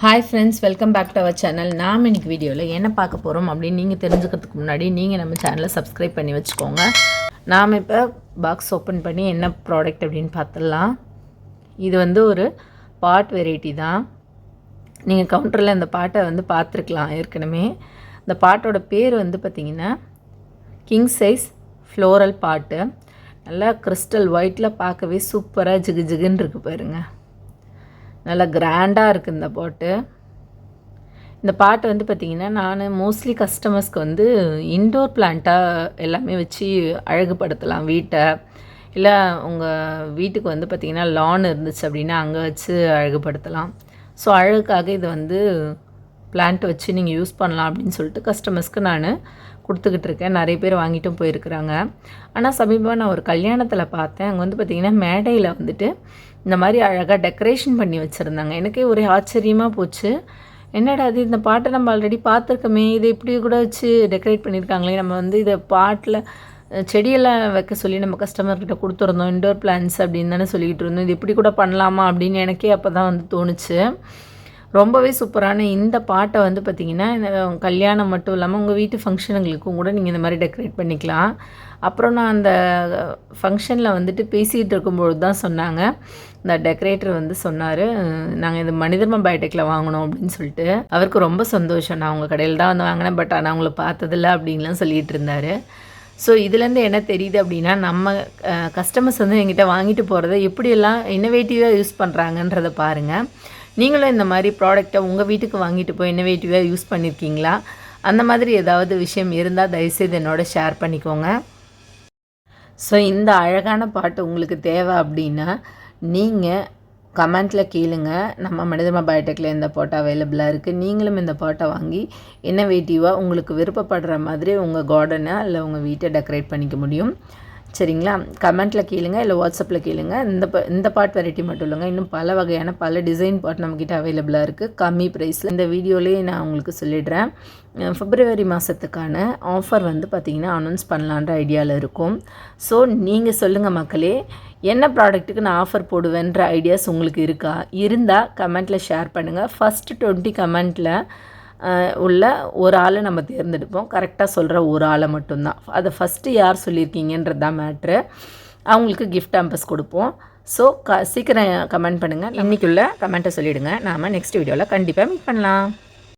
Hi friends welcome back to our channel நாம் இன்னைக்கு வீடியோவில் என்ன பார்க்க போகிறோம் அப்படின்னு நீங்கள் தெரிஞ்சுக்கிறதுக்கு முன்னாடி நீங்கள் நம்ம சேனலை சப்ஸ்கிரைப் பண்ணி வச்சுக்கோங்க. நாம் இப்போ பாக்ஸ் ஓப்பன் பண்ணி என்ன ப்ராடக்ட் அப்படின்னு பார்த்துடலாம். இது வந்து ஒரு பாட் வெரைட்டி தான். நீங்கள் கவுண்டரில் இந்த பாட்டை வந்து பார்த்துருக்கலாம் ஏற்கனவே. இந்த பாட்டோட பேர் வந்து பார்த்திங்கன்னா கிங் சைஸ் ஃப்ளோரல் பாட்டு நல்லா கிறிஸ்டல் ஒயிட்டில் பார்க்கவே சூப்பராக ஜிகு ஜிகுன்னு இருக்குது பாருங்கள் நல்லா கிராண்டாக இருக்குது இந்த பாட்டு. இந்த பாட்டு வந்து பார்த்திங்கன்னா நான் மோஸ்ட்லி கஸ்டமர்ஸ்க்கு வந்து இன்டோர் பிளான்ட்டாக எல்லாமே வச்சு அழகுபடுத்தலாம் வீட்டை. இல்லை உங்கள் வீட்டுக்கு வந்து பார்த்திங்கன்னா லான் இருந்துச்சு அப்படின்னா அங்கே வச்சு அழகுபடுத்தலாம். ஸோ அழகுக்காக இது வந்து பிளான்ட் வச்சு நீங்கள் யூஸ் பண்ணலாம் அப்படின்னு சொல்லிட்டு கஸ்டமர்ஸ்க்கு நான் கொடுத்துக்கிட்டு இருக்கேன் நிறைய பேர் வாங்கிட்டும் போயிருக்கிறாங்க. ஆனால் சமீபமாக நான் ஒரு கல்யாணத்தில் பார்த்தேன். அங்கே வந்து பார்த்திங்கன்னா மேடையில் வந்துட்டு இந்த மாதிரி அழகாக டெக்கரேஷன் பண்ணி வச்சுருந்தாங்க. எனக்கே ஒரே ஆச்சரியமாக போச்சு. என்னடா அது இந்த பாட்டை நம்ம ஆல்ரெடி பார்த்துருக்கோமே. இதை இப்படி கூட வச்சு டெக்கரேட் பண்ணியிருக்காங்களே. நம்ம வந்து இதை பாட்டில் செடியெல்லாம் வைக்க சொல்லி நம்ம கஸ்டமர்கிட்ட கொடுத்துருந்தோம். இன்டோர் பிளான்ஸ் அப்படின்னு தானே சொல்லிக்கிட்டு இருந்தோம். இது இப்படி கூட பண்ணலாமா அப்படின்னு எனக்கே அப்போ தான் வந்து தோணுச்சு. ரொம்பவே சூப்பரான இந்த பாட்டை வந்து பார்த்திங்கன்னா இந்த கல்யாணம் மட்டும் இல்லாமல் உங்கள் வீட்டு ஃபங்க்ஷனுங்களுக்கும் கூட நீங்கள் இந்த மாதிரி டெக்கரேட் பண்ணிக்கலாம். அப்புறம் நான் அந்த ஃபங்க்ஷனில் வந்துட்டு பேசிகிட்டு இருக்கும்பொழுது தான் சொன்னாங்க. இந்த டெக்கரேட்டர் வந்து சொன்னார் நாங்கள் இது மனிதர்ம பயோடெக்கில் வாங்கினோம் அப்படின்னு சொல்லிட்டு. அவருக்கு ரொம்ப சந்தோஷம். நான் உங்கள் கடையில் தான் வந்து வாங்கினேன் பட் ஆனால் அவங்கள பார்த்ததில்ல அப்படின்லாம் சொல்லிகிட்டு இருந்தார். ஸோ இதுலேருந்து என்ன தெரியுது அப்படின்னா நம்ம கஸ்டமர்ஸ் வந்து எங்கிட்ட வாங்கிட்டு போகிறத எப்படியெல்லாம் இன்னோவேட்டிவாக யூஸ் பண்ணுறாங்கன்றதை பாருங்கள் நீங்களும் இந்த மாதிரி ப்ராடக்டை உங்கள் வீட்டுக்கு வாங்கிட்டு போய் இன்னோவேட்டிவாக யூஸ் பண்ணியிருக்கீங்களா அந்த மாதிரி ஏதாவது விஷயம் இருந்தால் தயவுசெய்து என்னோட ஷேர் பண்ணிக்கோங்க. ஸோ இந்த அழகான பாட்டு உங்களுக்கு தேவை அப்படின்னா நீங்கள் கமெண்ட்டில் கேளுங்க. நம்ம மனிதம பயோடெக்கில் இந்த பாட்டு அவைலபிளாக இருக்குது நீங்களும் இந்த பாட்டை வாங்கி இன்னவேட்டிவாக உங்களுக்கு விருப்பப்படுற மாதிரி உங்கள் கார்டனை இல்லை உங்கள் வீட்டை டெக்கரேட் பண்ணிக்க முடியும். சரிங்களா? கமெண்ட்டில் கேளுங்க இல்லை வாட்ஸ்அப்பில் கேளுங்க. இந்த ப இந்த பாட் வெரைட்டி மட்டும் இல்லைங்க. இன்னும் பல வகையான பல டிசைன் பாட் நம்மக்கிட்ட அவைலபிளாக இருக்குது கம்மி ப்ரைஸில் இந்த வீடியோலேயே நான் உங்களுக்கு சொல்லிடுறேன். ஃபிப்ரவரி மாதத்துக்கான ஆஃபர் வந்து பார்த்திங்கன்னா அனௌன்ஸ் பண்ணலான்ற ஐடியாவில் இருக்கும். ஸோ நீங்கள் சொல்லுங்கள் மக்களே என்ன ப்ராடக்ட்டுக்கு நான் ஆஃபர் போடுவேன்ற ஐடியாஸ் உங்களுக்கு இருக்கா? இருந்தால் கமெண்ட்டில் ஷேர் பண்ணுங்கள் ஃபஸ்ட்டு டுவெண்ட்டி கமெண்ட்டில் உள்ள ஒரு ஆளை நம்ம தேர்ந்தெடுப்போம். கரெக்டாக சொல்கிற ஒரு ஆளை மட்டும்தான். அதை ஃபஸ்ட்டு யார் சொல்லியிருக்கீங்கன்றது தான் மேட்ரு அவங்களுக்கு கிஃப்ட் ஆம்பஸ் கொடுப்போம். ஸோ க சீக்கிரம் கமெண்ட் பண்ணுங்கள் இன்றைக்குள்ள கமெண்ட்டை சொல்லிவிடுங்க நாம் நெக்ஸ்ட் வீடியோவில் கண்டிப்பாக மீட் பண்ணலாம்.